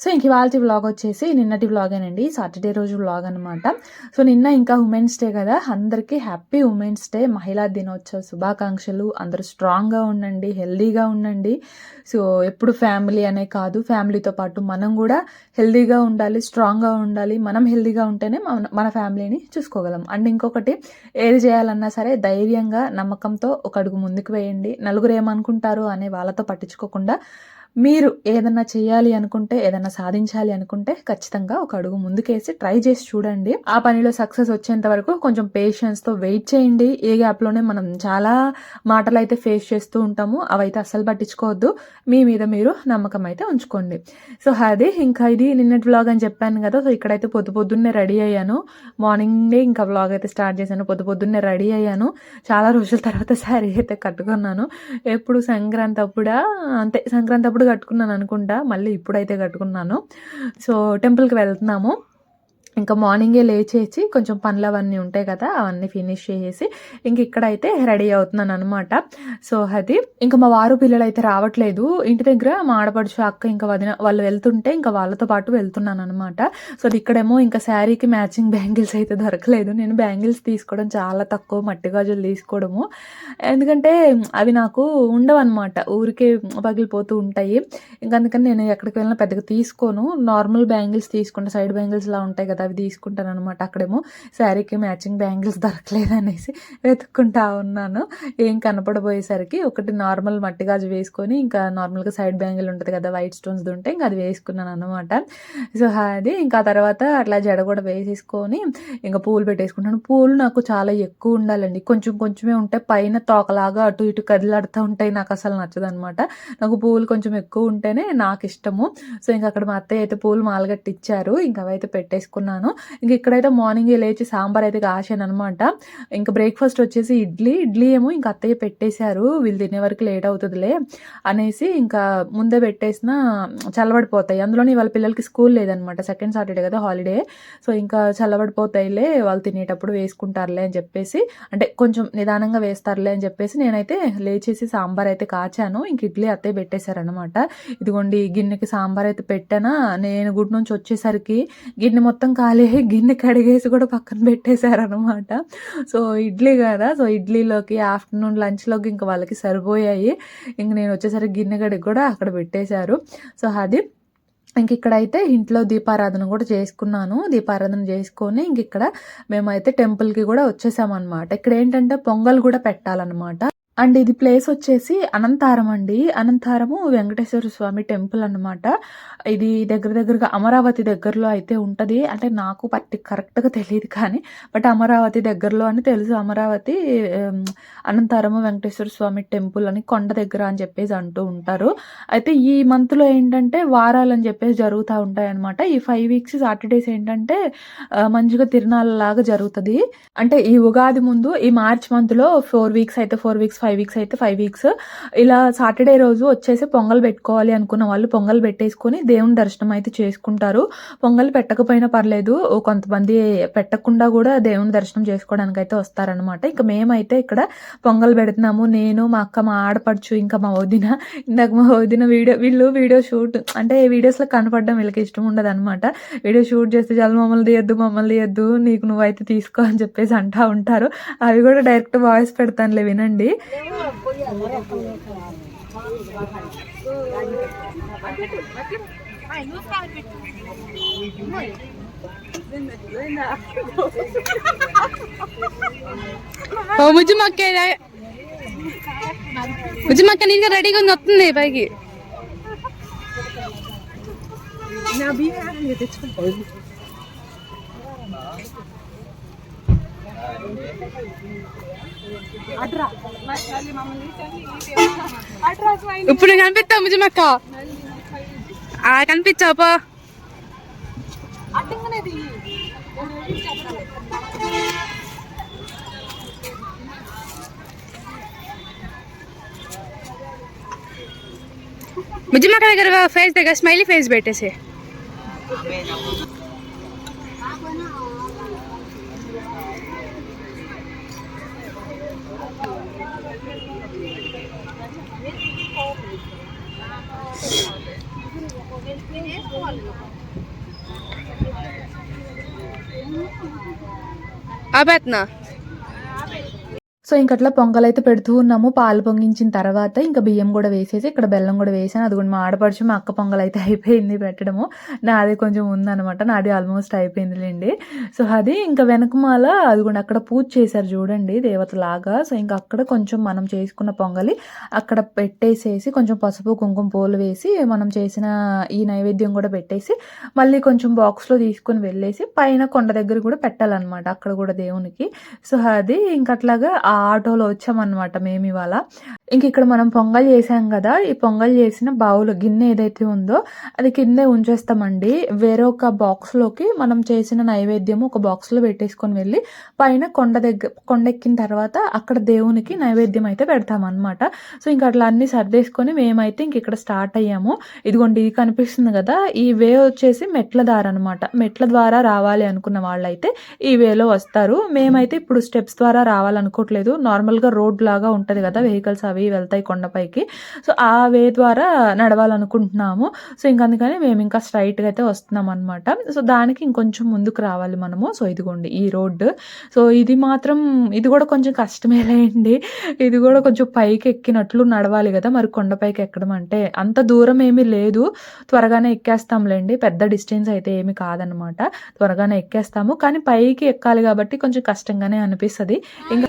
So ఇంక ఇవాళ vlog వచ్చేసి నిన్నటి వ్లాగేనండి సాటర్డే రోజు వ్లాగ్ అనమాట సో నిన్న ఇంకా ఉమెన్స్ డే కదా. అందరికీ హ్యాపీ ఉమెన్స్ డే మహిళా దినోత్సవ శుభాకాంక్షలు. అందరూ స్ట్రాంగ్గా ఉండండి హెల్దీగా ఉండండి. సో ఎప్పుడు ఫ్యామిలీ అనే కాదు ఫ్యామిలీతో పాటు మనం కూడా హెల్దీగా ఉండాలి స్ట్రాంగ్గా ఉండాలి. మనం హెల్దీగా ఉంటేనే మన మన ఫ్యామిలీని చూసుకోగలం. అండ్ ఇంకొకటి ఏది చేయాలన్నా సరే ధైర్యంగా నమ్మకంతో ఒక అడుగు ముందుకు వేయండి. నలుగురు ఏమనుకుంటారు అనే వాళ్ళతో పట్టించుకోకుండా మీరు ఏదన్నా చేయాలి అనుకుంటే ఏదన్నా సాధించాలి అనుకుంటే ఖచ్చితంగా ఒక అడుగు ముందుకేసి ట్రై చేసి చూడండి. ఆ పనిలో సక్సెస్ వచ్చేంత వరకు కొంచెం పేషెన్స్తో వెయిట్ చేయండి. ఏ గ్యాప్లోనే మనం చాలా మాటలు అయితే ఫేస్ చేస్తూ ఉంటాము అవైతే అస్సలు పట్టించుకోవద్దు. మీ మీద మీరు నమ్మకం అయితే ఉంచుకోండి. సో అది ఇంకా ఇది నిన్నటి వ్లాగ్ అని చెప్పాను కదా సో ఇక్కడైతే పొద్దు పొద్దున్నే రెడీ అయ్యాను. మార్నింగే ఇంకా వ్లాగ్ అయితే స్టార్ట్ చేశాను పొద్దు పొద్దున్నే రెడీ అయ్యాను. చాలా రోజుల తర్వాత శారీ అయితే కట్టుకున్నాను. ఎప్పుడు సంక్రాంతి అప్పుడా అంతే సంక్రాంతి అప్పుడు కట్టుకున్నాను అనుకుంటా. మళ్ళీ ఇప్పుడైతే కట్టుకున్నాను. సో టెంపుల్కి వెళ్తున్నాము. ఇంకా మార్నింగే లేచేసి కొంచెం పనులు అవన్నీ ఉంటాయి కదా అవన్నీ ఫినిష్ చేసేసి ఇంక ఇక్కడైతే రెడీ అవుతున్నాను అనమాట సో అది ఇంకా మా వారు పిల్లలు అయితే రావట్లేదు. ఇంటి దగ్గర మా ఆడపడుచు అక్క ఇంకా వదిన వాళ్ళు వెళ్తుంటే ఇంకా వాళ్ళతో పాటు వెళ్తున్నాను అనమాట సో అది ఇక్కడేమో ఇంకా శారీకి మ్యాచింగ్ బ్యాంగిల్స్ అయితే దొరకలేదు. నేను బ్యాంగిల్స్ తీసుకోవడం చాలా తక్కువ మట్టి గాజులు తీసుకోవడము. ఎందుకంటే అవి నాకు ఉండవు అనమాట ఊరికే పగిలిపోతూ ఉంటాయి. ఇంకా అందుకని నేను ఎక్కడికి వెళ్ళినా పెద్దగా తీసుకోను. నార్మల్ బ్యాంగిల్స్ తీసుకుంటే సైడ్ బ్యాంగిల్స్ లా ఉంటాయి కదా అవి తీసుకుంటాను అనమాట అక్కడేమో శారీకి మ్యాచింగ్ బ్యాంగిల్స్ దొరకలేదు అనేసి వెతుక్కుంటా ఉన్నాను. ఏం కనపడబోయేసరికి ఒకటి నార్మల్ మట్టి గాజు వేసుకొని ఇంకా నార్మల్గా సైడ్ బ్యాంగిల్ ఉంటుంది కదా వైట్ స్టోన్స్ ఉంటే ఇంకా అది వేసుకున్నాను అనమాట సో అది ఇంకా తర్వాత అట్లా జడ కూడా వేసేసుకొని ఇంకా పూలు పెట్టేసుకుంటాను. పూలు నాకు చాలా ఎక్కువ ఉండాలండి. కొంచెం కొంచెమే ఉంటే పైన తోకలాగా అటు ఇటు కదిలాడుతూ ఉంటాయి నాకు అసలు నచ్చదు అనమాట నాకు పూలు కొంచెం ఎక్కువ ఉంటేనే నాకు ఇష్టము. సో ఇంకా అక్కడ మా అత్తయ్య అయితే పూలు మాలగట్టి ఇచ్చారు ఇంకా అవైతే పెట్టేసుకున్నాను. ఇంక ఇక్కడైతే మార్నింగ్ లేచి సాంబార్ అయితే కాశాను అనమాట ఇంకా బ్రేక్ఫాస్ట్ వచ్చేసి ఇడ్లీ. ఇడ్లీ ఏమో ఇంకా అత్తయ్య పెట్టేశారు. వీళ్ళు తినే వరకు లేట్ అవుతుందిలే అనేసి ఇంకా ముందే పెట్టేసిన చల్లబడిపోతాయి. అందులోనే వాళ్ళ పిల్లలకి స్కూల్ లేదనమాట సెకండ్ సాటర్డే కదా హాలిడే. సో ఇంకా చల్లబడిపోతాయిలే వాళ్ళు తినేటప్పుడు వేసుకుంటారులే అని చెప్పేసి అంటే కొంచెం నిదానంగా వేస్తారులే అని చెప్పేసి నేనైతే లేచేసి సాంబార్ అయితే కాచాను. ఇంక ఇడ్లీ అత్తయ్య పెట్టేశారనమాట ఇదిగోండి గిన్నెకి సాంబార్ అయితే పెట్టానా? నేను గుడి నుంచి వచ్చేసరికి గిన్నె మొత్తం ఖాళీ గిన్నె కడిగేసి కూడా పక్కన పెట్టేశారనమాట సో ఇడ్లీ కదా సో ఇడ్లీలోకి ఆఫ్టర్నూన్ లంచ్లోకి ఇంకా వాళ్ళకి సరిపోయాయి. ఇంక నేను వచ్చేసరికి గిన్నె కడిగి కూడా అక్కడ పెట్టేశారు. సో అది. ఇంక ఇక్కడైతే ఇంట్లో దీపారాధన కూడా చేసుకున్నాను. దీపారాధన చేసుకొని ఇంక ఇక్కడ మేమైతే టెంపుల్కి కూడా వచ్చేసామన్నమాట. ఇక్కడ ఏంటంటే పొంగల్ కూడా పెట్టాలన్నమాట. అండ్ ఇది ప్లేస్ వచ్చేసి అనంతారం అండి. అనంతారము వెంకటేశ్వర స్వామి టెంపుల్ అన్నమాట. ఇది దగ్గర దగ్గరగా అమరావతి దగ్గరలో అయితే ఉంటుంది. అంటే నాకు పట్టి కరెక్ట్గా తెలియదు కానీ బట్ అమరావతి దగ్గరలో అని తెలుసు. అమరావతి అనంతారము వెంకటేశ్వర స్వామి టెంపుల్ అని కొండ దగ్గర అని చెప్పేసి అంటూ ఉంటారు. అయితే ఈ మంత్లో ఏంటంటే వారాలు అని చెప్పేసి జరుగుతూ ఉంటాయి అనమాట ఈ ఫైవ్ వీక్స్ సాటర్డేస్ ఏంటంటే మంచిగా తిరునాళ్ళలాగా జరుగుతుంది. అంటే ఈ ఉగాది ముందు ఈ మార్చ్ మంత్లో ఫోర్ వీక్స్ అయితే ఫోర్ వీక్స్ ఫైవ్ వీక్స్ అయితే ఫైవ్ వీక్స్ ఇలా సాటర్డే రోజు వచ్చేసి పొంగల్ పెట్టుకోవాలి అనుకున్న వాళ్ళు పొంగల్ పెట్టేసుకొని దేవుని దర్శనం అయితే చేసుకుంటారు. పొంగల్ పెట్టకపోయినా పర్లేదు కొంతమంది పెట్టకుండా కూడా దేవుని దర్శనం చేసుకోవడానికి అయితే వస్తారనమాట ఇంకా మేమైతే ఇక్కడ పొంగల్ పెడుతున్నాము. నేను మా అక్క మా ఆడపడుచు ఇంకా మా వదిన. ఇందాక మా వదిన వీడియో వీళ్ళు వీడియో షూట్ అంటే వీడియోస్లో కనపడడం వీళ్ళకి ఇష్టం ఉండదు అనమాట వీడియో షూట్ చేస్తే చాలా మమ్మల్ని తీయద్దు మమ్మల్ని తీయద్దు నీకు నువ్వైతే తీసుకో అని చెప్పేసి అంటా ఉంటారు. అవి కూడా డైరెక్ట్ వాయిస్ పెడతానులే వినండి. ఓ ముజ్జుమక్క ముజ్జుమక్క నీట్గా రెడీగా ఉంది వస్తుంది పైకి. తెచ్చుకుంటా ఇప్పుడు నేను కనిపిస్తావు ముజ్జుమక్క ఆ కనిపించావు పో ముజ్జుమక్క దగ్గర ఫేస్ దగ్గర స్మైలీ ఫేస్ పెట్టేసి ఆపేస్తున్నా సో ఇంక అట్లా పొంగల్ అయితే పెడుతూ ఉన్నాము. పాలు పొంగించిన తర్వాత ఇంకా బియ్యం కూడా వేసేసి ఇక్కడ బెల్లం కూడా వేసాను. అది కూడా మా ఆడపడుచు మా అక్క పొంగల్ అయితే అయిపోయింది పెట్టడము. నాది కొంచెం ఉందనమాట నాది ఆల్మోస్ట్ అయిపోయిందిలేండి. సో అది ఇంకా వెనకమాల అది కూడా అక్కడ పూజ చేశారు చూడండి దేవతలాగా. సో ఇంకా అక్కడ కొంచెం మనం చేసుకున్న పొంగలి అక్కడ పెట్టేసేసి కొంచెం పసుపు కుంకుమ పూలు వేసి మనం చేసిన ఈ నైవేద్యం కూడా పెట్టేసి మళ్ళీ కొంచెం బాక్స్లో తీసుకొని వెళ్ళేసి పైన కొండ దగ్గర కూడా పెట్టాలన్నమాట అక్కడ కూడా దేవునికి. సో అది ఇంక అట్లాగా ఆ ఆటోలో వచ్చామన్నమాట మేము ఇవాళ. ఇంక ఇక్కడ మనం పొంగల్ చేసాం కదా ఈ పొంగల్ చేసిన బౌల్ గిన్నె ఏదైతే ఉందో అది కిందే ఉంచేస్తామండి. వేరొక బాక్స్లోకి మనం చేసిన నైవేద్యం ఒక బాక్స్లో పెట్టేసుకొని వెళ్ళి పైన కొండ దగ్గర కొండ ఎక్కిన తర్వాత అక్కడ దేవునికి నైవేద్యం అయితే పెడతామన్నమాట. సో ఇంకా అట్లా అన్ని సర్దేసుకొని మేమైతే ఇంక ఇక్కడ స్టార్ట్ అయ్యాము. ఇదిగోండి ఇది కనిపిస్తుంది కదా ఈ వే వచ్చేసి మెట్ల దారి అనమాట మెట్ల ద్వారా రావాలి అనుకున్న వాళ్ళైతే ఈ వేలో వస్తారు. మేమైతే ఇప్పుడు స్టెప్స్ ద్వారా రావాలనుకోవట్లేదు. నార్మల్గా రోడ్ లాగా ఉంటుంది కదా వెహికల్స్ అవి వెళ్తాయి కొండపైకి. సో ఆ వే ద్వారా నడవాలనుకుంటున్నాము. సో ఇంక అందుకని మేము ఇంకా స్ట్రైట్గా అయితే వస్తున్నాం అనమాట సో దానికి ఇంకొంచెం ముందుకు రావాలి మనము. సో ఇదిగోండి ఈ రోడ్డు సో ఇది మాత్రం ఇది కూడా కొంచెం కష్టమేలేండి ఇది కూడా కొంచెం పైకి ఎక్కినట్లు నడవాలి కదా మరి కొండపైకి ఎక్కడం అంటే. అంత దూరం ఏమీ లేదు. త్వరగానే ఎక్కేస్తాంలేండి. పెద్ద డిస్టెన్స్ అయితే ఏమి కాదనమాట త్వరగానే ఎక్కేస్తాము. కానీ పైకి ఎక్కాలి కాబట్టి కొంచెం కష్టంగానే అనిపిస్తుంది. ఇంకా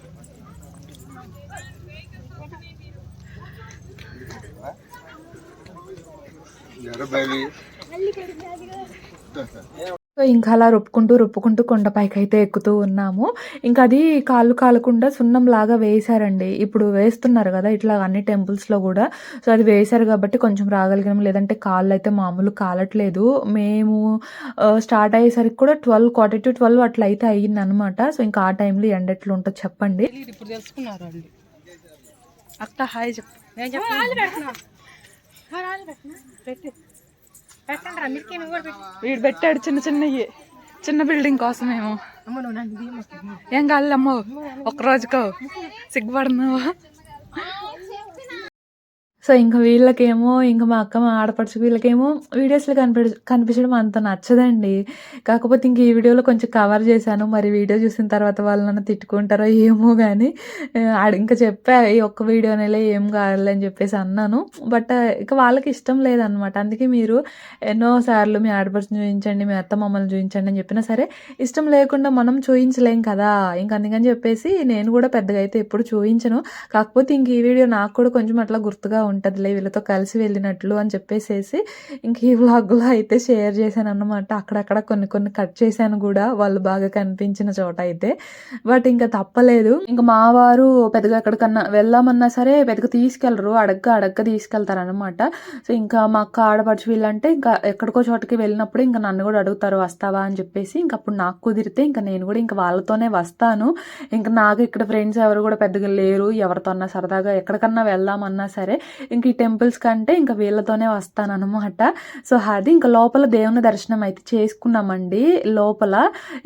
సో ఇంకా అలా రుప్పుకుంటూ రుప్పుకుంటూ కొండపైకి అయితే ఎక్కుతూ ఉన్నాము. ఇంకా అది కాళ్ళు కాలకుండా సున్నం లాగా వేశారండి. ఇప్పుడు వేస్తున్నారు కదా ఇట్లా అన్ని టెంపుల్స్లో కూడా. సో అది వేశారు కాబట్టి కొంచెం రాగలిగాం లేదంటే కాళ్ళు అయితే మామూలు కాలట్లేదు. మేము స్టార్ట్ అయ్యేసరికి కూడా ట్వెల్వ్ క్వార్టీ టు ట్వెల్వ్ అట్లా అయితే అయ్యింది అనమాట సో ఇంకా ఆ టైంలో ఎండ ఎట్లా ఉంటుందో చెప్పండి. ఇప్పుడు తెలుసుకున్నారు అండి అక్క హాయ్ చెప్పు. వీడు పెట్టాడు చిన్న చిన్నవి చిన్న బిల్డింగ్ కోసమేమో. ఏం కాదులమ్మో ఒక్క రోజుకో. సిగ్గుపడుతున్నావా? సో ఇంకా వీళ్ళకేమో ఇంకా మా అక్క మా ఆడపడుచు వీళ్ళకేమో వీడియోస్లో కనిపి కనిపించడం అంత నచ్చదండి. కాకపోతే ఇంక ఈ వీడియోలో కొంచెం కవర్ చేశాను. మరి వీడియో చూసిన తర్వాత వాళ్ళు నన్ను తిట్టుకుంటారో ఏమో కానీ ఆడ ఇంకా చెప్పా ఈ ఒక్క వీడియోనేలే ఏం కావాలి అని చెప్పేసి అన్నాను. బట్ ఇక వాళ్ళకి ఇష్టం లేదనమాట అందుకే మీరు ఎన్నోసార్లు మీ ఆడపడుచుని చూపించండి మీ అత్త మమ్మల్ని చూపించండి అని చెప్పినా సరే ఇష్టం లేకుండా మనం చూపించలేం కదా. ఇంక అందుకని చెప్పేసి నేను కూడా పెద్దగా అయితే ఎప్పుడు చూపించను కాకపోతే ఇంక ఈ వీడియో నాకు కూడా కొంచెం అట్లా గుర్తుగా ఉంటుందిలే వీళ్ళతో కలిసి వెళ్ళినట్లు అని చెప్పేసేసి ఇంక ఈ వ్లాగ్లో అయితే షేర్ చేశాను అన్నమాట అక్కడక్కడ కొన్ని కొన్ని కట్ చేశాను కూడా. వాళ్ళు బాగా కనిపించిన చోట అయితే. బట్ ఇంకా తప్పలేదు. ఇంకా మా వారు పెద్దగా ఎక్కడికన్నా వెళ్దామన్నా సరే పెద్దగా తీసుకెళ్ళరు అడగ్గా అడగ్గా తీసుకెళ్తారు అనమాట సో ఇంకా మా అక్క ఆడపడుచు వీళ్ళంటే ఇంకా ఎక్కడికో చోటకి వెళ్ళినప్పుడు ఇంకా నన్ను కూడా అడుగుతారు వస్తావా? అని చెప్పేసి ఇంకా అప్పుడు నాకు కుదిరితే ఇంకా నేను కూడా ఇంకా వాళ్ళతోనే వస్తాను. ఇంకా నాకు ఇక్కడ ఫ్రెండ్స్ ఎవరు కూడా పెద్దగా లేరు. ఎవరితో అన్నా సరదాగా ఎక్కడికన్నా వెళ్దామన్నా సరే ఇంక ఈ టెంపుల్స్ కంటే ఇంకా వీళ్ళతోనే వస్తాను అనమాట సో అది ఇంకా లోపల దేవుని దర్శనం అయితే చేసుకున్నామండి. లోపల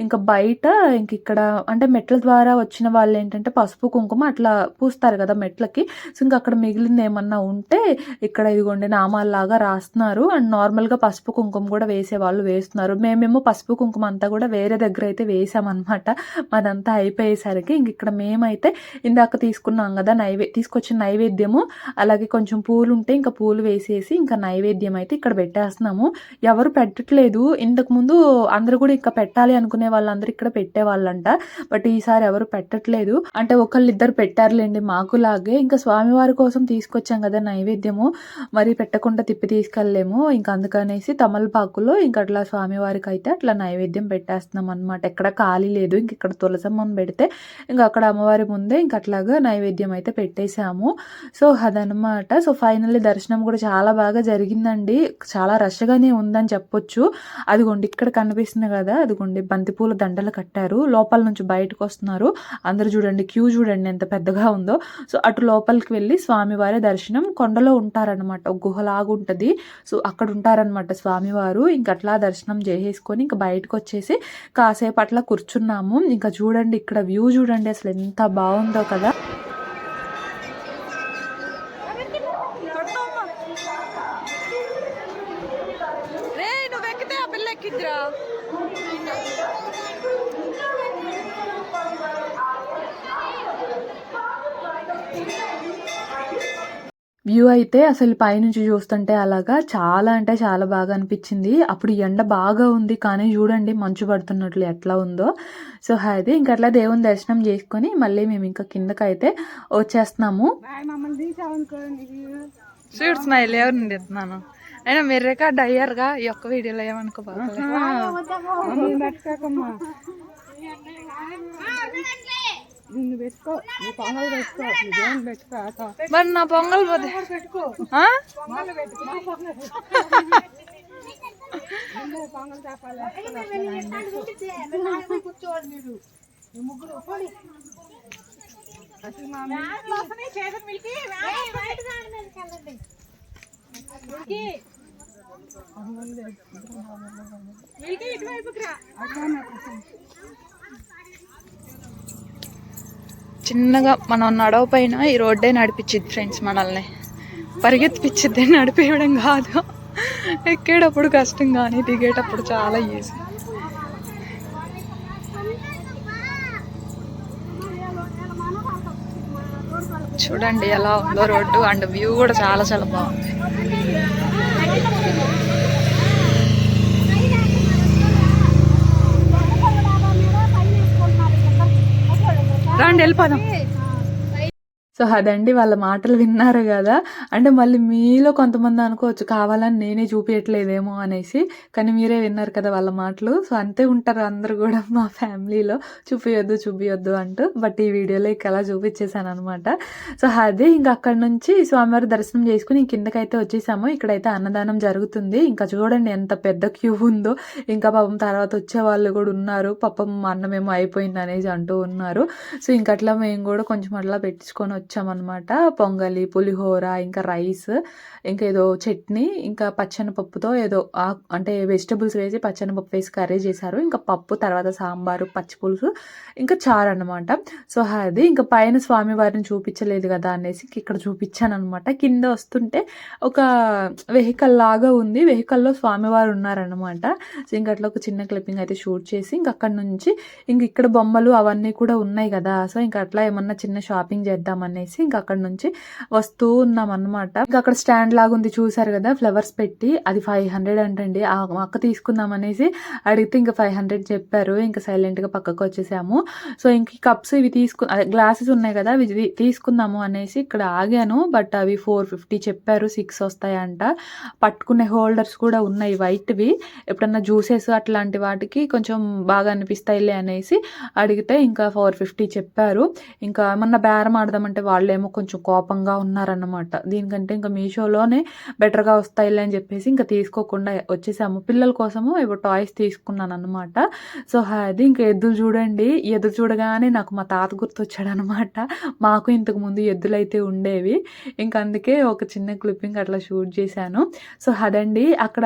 ఇంకా బయట ఇంక ఇక్కడ అంటే మెట్ల ద్వారా వచ్చిన వాళ్ళు ఏంటంటే పసుపు కుంకుమ అట్లా పూస్తారు కదా మెట్లకి. సో ఇంకా అక్కడ మిగిలింది ఏమన్నా ఉంటే ఇక్కడ ఇదిగోండి నామాల్లాగా రాస్తున్నారు. అండ్ నార్మల్గా పసుపు కుంకుమ కూడా వేసే వాళ్ళు వేస్తున్నారు. మేమేమో పసుపు కుంకుమ అంతా కూడా వేరే దగ్గర అయితే వేసామన్నమాట మాదంతా అయిపోయేసరికి ఇంక ఇక్కడ మేమైతే ఇందాక తీసుకున్నాం కదా నైవే తీసుకొచ్చిన నైవేద్యము అలాగే కొంచెం కొంచెం పూలు ఉంటే ఇంకా పూలు వేసేసి ఇంకా నైవేద్యం అయితే ఇక్కడ పెట్టేస్తున్నాము. ఎవరు పెట్టట్లేదు. ఇంతకుముందు అందరూ కూడా ఇంకా పెట్టాలి అనుకునే వాళ్ళందరూ ఇక్కడ పెట్టేవాళ్ళంట. బట్ ఈసారి ఎవరు పెట్టట్లేదు. అంటే ఒకళ్ళు ఇద్దరు పెట్టారులేండి మాకు లాగే ఇంకా స్వామివారి కోసం తీసుకొచ్చాం కదా నైవేద్యము. మరి పెట్టకుండా తిప్పి తీసుకెళ్ళలేము. ఇంకా అందుకనేసి తమలపాకులో ఇంకా అట్లా స్వామివారికి అయితే అట్లా నైవేద్యం పెట్టేస్తున్నాం అనమాట ఎక్కడ ఖాళీ లేదు. ఇంక ఇక్కడ తులసమ్మని పెడితే ఇంకా అక్కడ అమ్మవారి ముందే ఇంకా అట్లాగా నైవేద్యం అయితే పెట్టేశాము. సో అదనమాట సో ఫైనల్లీ దర్శనం కూడా చాలా బాగా జరిగిందండి. చాలా రష్గానే ఉందని చెప్పొచ్చు. అదిగోండి ఇక్కడ కనిపిస్తుంది కదా అదిగోండి బంతిపూల దండలు కట్టారు. లోపల నుంచి బయటకు వస్తున్నారు. అందరు చూడండి క్యూ చూడండి ఎంత పెద్దగా ఉందో. సో అటు లోపలికి వెళ్ళి స్వామివారి దర్శనం కొండలో ఉంటారనమాట ఒక గుహలాగా ఉంటుంది. సో అక్కడ ఉంటారనమాట స్వామివారు. ఇంక అట్లా దర్శనం చేసేసుకొని ఇంకా బయటకు వచ్చేసి కాసేపు అట్లా కూర్చున్నాము. ఇంకా చూడండి ఇక్కడ వ్యూ చూడండి అసలు ఎంత బాగుందో కదా. వ్యూ అయితే అసలు పైనుంచి చూస్తుంటే అలాగా చాలా అంటే చాలా బాగా అనిపించింది. అప్పుడు ఎండ బాగా ఉంది కానీ చూడండి మంచు పడుతున్నట్లు ఎట్లా ఉందో. సో అది ఇంక అట్లా దేవుని దర్శనం చేసుకొని మళ్ళీ మేము ఇంకా కిందకైతే వచ్చేస్తున్నాము. స్వీట్ స్మైల్ ఎవరిని తెస్తున్నాను? అయినా మీరు రికార్డ్ అయ్యారుగా ఈ ఒక్క వీడియోలో ఏమనుకోబాలి మరి నా పొంగల్ పోతే ఆ? చిన్నగా మనం నడవ పైన ఈ రోడ్డే నడిపించింది ఫ్రెండ్స్ మనల్ని. పరిగెత్తిపించిద్ది నడిపేయడం కాదు. ఎక్కేటప్పుడు కష్టం కానీ దిగేటప్పుడు చాలా ఈజీ చూడండి ఎలా ఉందో రోడ్డు అండ్ వ్యూ కూడా చాలా చాలా బాగుంది. రండి వెళ్ళిపోదాం. సో అదండి వాళ్ళ మాటలు విన్నారు కదా. అంటే మళ్ళీ మీలో కొంతమంది అనుకోవచ్చు కావాలని నేనే చూపించట్లేదేమో అనేసి కానీ మీరే విన్నారు కదా వాళ్ళ మాటలు. సో అంతే ఉంటారు అందరు కూడా మా ఫ్యామిలీలో. చూపించొద్దు చూపించొద్దు అంటూ. బట్ ఈ వీడియోలో ఇక అలా చూపించేశాను అనమాట సో అదే ఇంకా అక్కడ నుంచి స్వామివారి దర్శనం చేసుకుని కిందకైతే వచ్చేసాము. ఇక్కడైతే అన్నదానం జరుగుతుంది. ఇంకా చూడండి ఎంత పెద్ద క్యూ ఉందో. ఇంకా పాపం తర్వాత వచ్చే వాళ్ళు కూడా ఉన్నారు. పాపం అన్నమేమో అయిపోయింది అనేసి అంటూ ఉన్నారు. సో ఇంక అట్లా మేము కూడా కొంచెం అట్లా పెట్టించుకొని వచ్చామన్నమాట. పొంగలి పులిహోర ఇంకా రైస్ ఇంకా ఏదో చట్నీ ఇంకా పచ్చనిపప్పుతో ఏదో అంటే వెజిటబుల్స్ వేసి పచ్చనిపప్పు వేసి కర్రీ చేశారు. ఇంకా పప్పు తర్వాత సాంబారు పచ్చి పులుసు ఇంకా చారు అనమాట సో అది ఇంకా పైన స్వామివారిని చూపించలేదు కదా అనేసి ఇక్కడ చూపించాను అనమాట కింద వస్తుంటే ఒక వెహికల్ లాగా ఉంది. వెహికల్లో స్వామివారు ఉన్నారనమాట సో ఇంకా అట్లా ఒక చిన్న క్లిప్పింగ్ అయితే షూట్ చేసి ఇంక అక్కడ నుంచి ఇంక ఇక్కడ బొమ్మలు అవన్నీ కూడా ఉన్నాయి కదా. సో ఇంకా అట్లా ఏమన్నా చిన్న షాపింగ్ అనేసి ఇంకా అక్కడ నుంచి వస్తూ ఉన్నాం అనమాట ఇంకా అక్కడ స్టాండ్ లాగా ఉంది చూసారు కదా ఫ్లవర్స్ పెట్టి. అది ఫైవ్ హండ్రెడ్ అంటండి. ఆ అక్క తీసుకుందాం అనేసి అడిగితే ఇంకా ఫైవ్ హండ్రెడ్ చెప్పారు. ఇంకా సైలెంట్గా పక్కకు వచ్చేసాము. సో ఇంక కప్స్ ఇవి తీసుకు గ్లాసెస్ ఉన్నాయి కదా ఇవి తీసుకుందాము అనేసి ఇక్కడ ఆగాను. బట్ అవి ఫోర్ ఫిఫ్టీ చెప్పారు సిక్స్ వస్తాయంట. పట్టుకునే హోల్డర్స్ కూడా ఉన్నాయి వైట్వి ఎప్పుడన్నా జ్యూసెస్ అట్లాంటి వాటికి కొంచెం బాగా అనిపిస్తాయిలే అనేసి అడిగితే ఇంకా ఫోర్ ఫిఫ్టీ చెప్పారు. ఇంకా ఏమన్నా బేరం ఆడదామంటే వాళ్ళేమో కొంచెం కోపంగా ఉన్నారన్నమాట. దీనికంటే ఇంకా మీషోలోనే బెటర్గా వస్తాయిలే అని చెప్పేసి ఇంకా తీసుకోకుండా వచ్చేసాము. పిల్లల కోసము ఏవో టాయ్స్ తీసుకున్నాను అనమాట సో అది ఇంకా ఎద్దులు చూడండి. ఎదురు చూడగానే నాకు మా తాత గుర్తొచ్చాడు అనమాట మాకు ఇంతకు ముందు ఎద్దులు అయితే ఉండేవి. ఇంకా అందుకే ఒక చిన్న క్లిప్పింగ్ అట్లా షూట్ చేశాను. సో అదండి. అక్కడ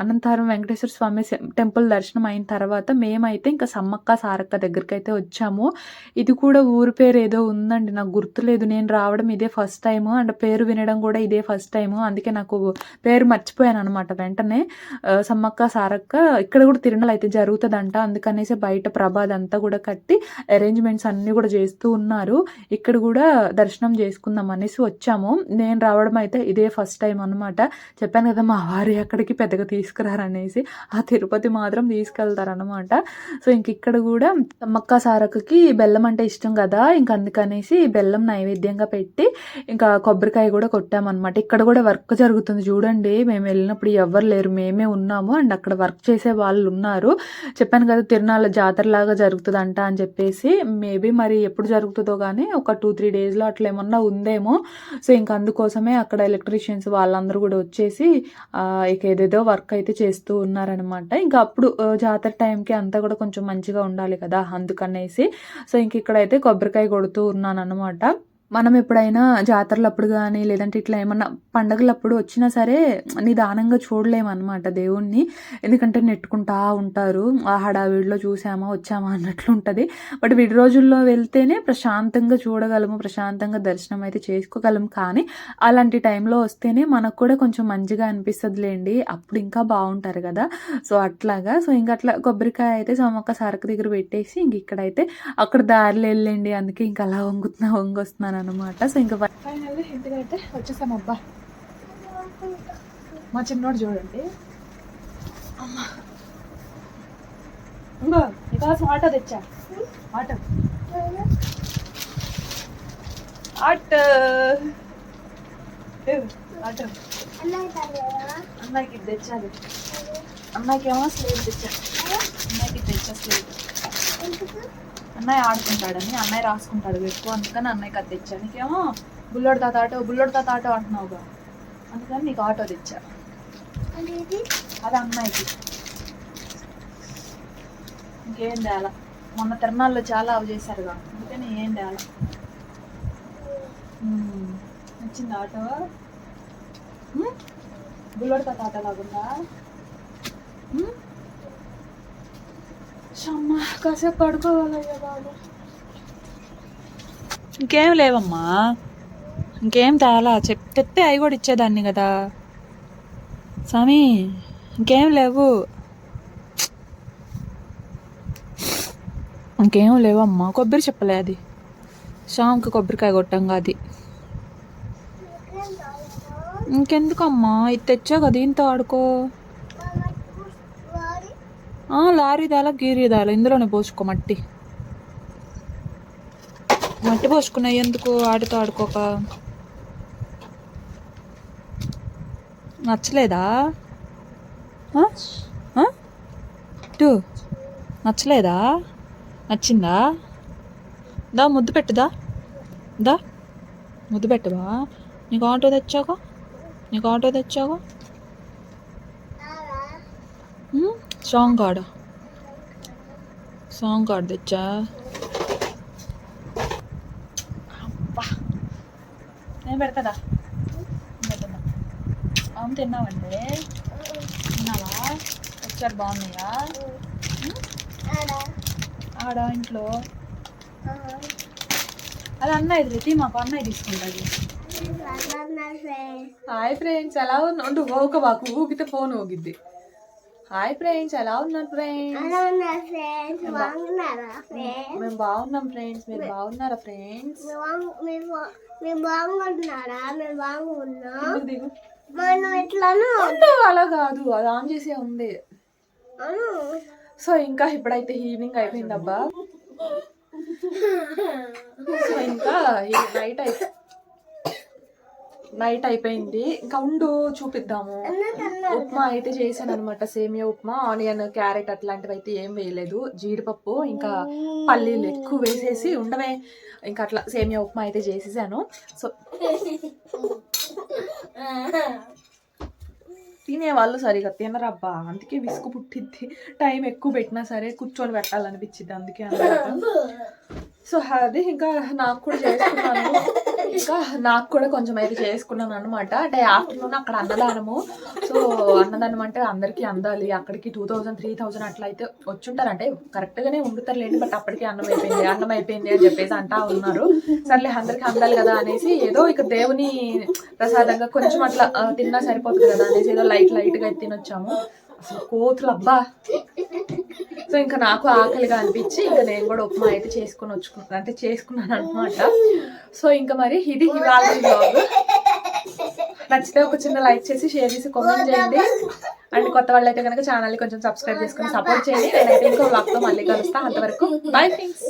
అనంతరం వెంకటేశ్వర స్వామి టెంపుల్ దర్శనం అయిన తర్వాత మేమైతే ఇంకా సమ్మక్క సారక్క దగ్గరికి అయితే వచ్చాము. ఇది కూడా ఊరి పేరు ఏదో ఉందండి నాకు గుర్తు గుర్తులేదు. నేను రావడం ఇదే ఫస్ట్ టైం అండ్ పేరు వినడం కూడా ఇదే ఫస్ట్ టైం అందుకే నాకు పేరు మర్చిపోయాను అనమాట వెంటనే. సమ్మక్క సారక్క ఇక్కడ కూడా తిరునాళ్ళు అయితే జరుగుతుందంట. అందుకనేసి బయట ప్రభాద్ అంతా కూడా కట్టి అరేంజ్మెంట్స్ అన్నీ కూడా చేస్తూ ఉన్నారు. ఇక్కడ కూడా దర్శనం చేసుకుందాం అనేసి వచ్చాము. నేను రావడం అయితే ఇదే ఫస్ట్ టైం అనమాట చెప్పాను కదా మా వారు ఎక్కడికి పెద్దగా తీసుకురారనేసి ఆ తిరుపతి మాత్రం తీసుకెళ్తారనమాట సో ఇంక ఇక్కడ కూడా సమ్మక్క సారక్కకి బెల్లం అంటే ఇష్టం కదా. ఇంక అందుకనేసి బెల్లం మొత్తం నైవేద్యంగా పెట్టి ఇంకా కొబ్బరికాయ కూడా కొట్టామన్నమాట. ఇక్కడ కూడా వర్క్ జరుగుతుంది చూడండి. మేము వెళ్ళినప్పుడు ఎవరు లేరు. మేమే ఉన్నాము. అండ్ అక్కడ వర్క్ చేసే వాళ్ళు ఉన్నారు. చెప్పాను కదా తిరునాళ్ళ జాతరలాగా జరుగుతుందంట అని చెప్పేసి. మేబీ మరి ఎప్పుడు జరుగుతుందో కానీ ఒక టూ త్రీ డేస్లో అట్లా ఏమన్నా ఉందేమో. సో ఇంకా అందుకోసమే అక్కడ ఎలక్ట్రీషియన్స్ వాళ్ళందరూ కూడా వచ్చేసి ఇక ఏదేదో వర్క్ అయితే చేస్తూ ఉన్నారనమాట ఇంకా అప్పుడు జాతర టైంకి అంతా కూడా కొంచెం మంచిగా ఉండాలి కదా అందుకనేసి. సో ఇంక ఇక్కడైతే కొబ్బరికాయ కొడుతూ ఉన్నాను అనమాట మనం ఎప్పుడైనా జాతరలప్పుడు కానీ లేదంటే ఇట్లా ఏమన్నా పండగలప్పుడు వచ్చినా సరే నిదానంగా చూడలేమన్నమాట దేవుణ్ణి. ఎందుకంటే నెట్టుకుంటా ఉంటారు. ఆ హడావిడిలో చూసామా వచ్చామా అన్నట్లు ఉంటుంది. బట్ విడి రోజుల్లో వెళ్తేనే ప్రశాంతంగా చూడగలము ప్రశాంతంగా దర్శనం అయితే చేసుకోగలము కానీ అలాంటి టైంలో వస్తేనే మనకు కూడా కొంచెం మంచిగా అనిపిస్తుందిలేండి. అప్పుడు ఇంకా బాగుంటారు కదా. సో అట్లాగా. సో ఇంకా అట్లా కొబ్బరికాయ అయితే సమ్మక్క సరకు దగ్గర పెట్టేసి ఇంక ఇక్కడైతే అక్కడ దారిలో వెళ్ళండి. అందుకే ఇంకా అలా వంగుతున్నా వంగొస్తున్నాను అనమాట సో ఇంకా ఫైనల్లీ ఇంటికైతే వచ్చేసాం అబ్బా మా చిన్నోడు చూడండి. అమ్మా. ఇంకో నీకోసం ఆటో తెచ్చా? ఆటో. ఆటో. ఏవ్, ఆటో. అమ్మాయికి తెచ్చాలి. అమ్మాయికి ఏమో స్లేట్ తెచ్చా? అమ్మాయికి తెచ్చా స్లేట్ అన్నయ్య ఆడుకుంటాడని అన్నయ్య రాసుకుంటాడు ఎక్కువ అందుకని అన్నయ్యకి అది తెచ్చా నీకేమో బుల్లోడు తాత ఆటో బుల్లోడు తాత ఆటో అంటున్నావుగా అందుకని నీకు ఆటో తెచ్చా. అది అమ్మాయికి ఇంకేం తేలా మొన్న తిరణాల్లో చాలా అవి చేశారుగా. అందుకని ఏం తేలా మ్మ్. నచ్చింది ఆటో? బుల్లోడు తాత ఆటో లాగుందా? మ్మ్? కాసేపు పడుకోవాలయ్యా బాబు. ఇంకేం లేవమ్మా. ఇంకేం తేలా? చెప్ తెస్తే అవి కూడా ఇచ్చేదాన్ని కదా. స్వామి ఇంకేం లేవు. ఇంకేం లేవమ్మా. కొబ్బరి చెప్పలే అది. షాంకి కొబ్బరికాయ కొట్టంగా అది. ఇంకెందుకమ్మా? ఇది తెచ్చా కదా దీంతో ఆడుకో. లారీదాల లారీ ఇందులోనే పోసుకో మట్టి. మట్టి పోసుకున్నాయి ఎందుకు? ఆడితో ఆడుకోక. నచ్చలేదా? టూ నచ్చలేదా? నచ్చిందా? దా ముద్దు పెట్టుదా దా. ముద్దు పెట్టవా? నీకు ఆటో తెచ్చాకో? నీకు ఆటో తెచ్చాకో? సాంగ్ కార్డ్ సాంగ్ కార్డ్ తెచ్చా అబ్బా. నేను పెడతాదా పెడతా అవును తిన్నావండి. తిన్నావా? ఒకసారి బాగున్నాయా? ఆడ ఇంట్లో? అది అన్నయ్య రీతి మాకు అన్నయ్య తీసుకుంటుంది హాయ్ ఫ్రెండ్స్ ఎలా ఉన్నా ఉండు ఊక మాకు ఊగితే ఫోన్ ఊగిద్ది హాయ్ ఫ్రెండ్స్ ఎలా ఉన్నారు ఫ్రెండ్స్ మేము బాగున్నాం ఫ్రెండ్స్ మీరు బాగున్నారా ఫ్రెండ్స్ మేము బాగున్నాం. మనం ఎట్లాను. అలా కాదు అది ఆన్ చేసే ఉంది. సో ఇంకా ఇప్పుడైతే ఈవినింగ్ అయిపోయింది అబ్బా సో ఇంకా నైట్ అయి నైట్ అయిపోయింది. ఇంకా ఉండు చూపిద్దాము. ఉప్మా అయితే చేశాను అనమాట సేమియా ఉప్మా ఆనియన్ క్యారెట్ అట్లాంటివి అయితే ఏం వేయలేదు. జీడిపప్పు ఇంకా పల్లీలు ఎక్కువ వేసేసి ఉండవే. ఇంకా అట్లా సేమియా ఉప్మా అయితే చేసేసాను. సో తినేవాళ్ళు సరిగా తినరబ్బా అందుకే విసుగు పుట్టిద్ది. టైం ఎక్కువ పెట్టినా సరే కూర్చొని పెట్టాలనిపించింది అందుకే అన్నమాట. సో అది ఇంకా నాకు కూడా చేసుకున్నాను. ఇంకా నాకు కూడా కొంచెం అయితే చేసుకున్నాను అనమాట అంటే ఆఫ్టర్నూన్ అక్కడ అన్నదానము. సో అన్నదానం అంటే అందరికీ అందాలి. అక్కడికి టూ థౌజండ్ త్రీ థౌజండ్ అట్లా అయితే వచ్చుంటారంటే కరెక్ట్గానే ఉండుతారు లేండి బట్ అప్పటికే అన్నం అయిపోయింది అన్నం అయిపోయింది అని చెప్పేసి అంటా ఉన్నారు. సర్లే అందరికీ అందాలి కదా అనేసి ఏదో ఇక దేవుని ప్రసాదంగా కొంచెం అట్లా తిన్నా సరిపోతుంది కదా అనేసి ఏదో లైట్ లైట్గా అయితే తినొచ్చాము. అసలు కోతులు అబ్బా! సో ఇంకా నాకు ఆకలిగా అనిపించి ఇంకా నేను కూడా ఉప్మా అయితే చేసుకుని వచ్చుకున్నాను అంటే చేసుకున్నాను అనమాట సో ఇంకా మరి ఇది ఇవాళ బ్లాగ్ నచ్చితే ఒక చిన్న లైక్ చేసి షేర్ చేసి కామెంట్ చేయండి. అండ్ కొత్త వాళ్ళు అయితే కనుక ఛానల్ని కొంచెం సబ్స్క్రైబ్ చేసుకుని సపోర్ట్ చేయండి. నేనైతే ఇంకో బ్లాగ్తో మళ్ళీ కలుస్తాను అంతవరకు బై థింగ్స్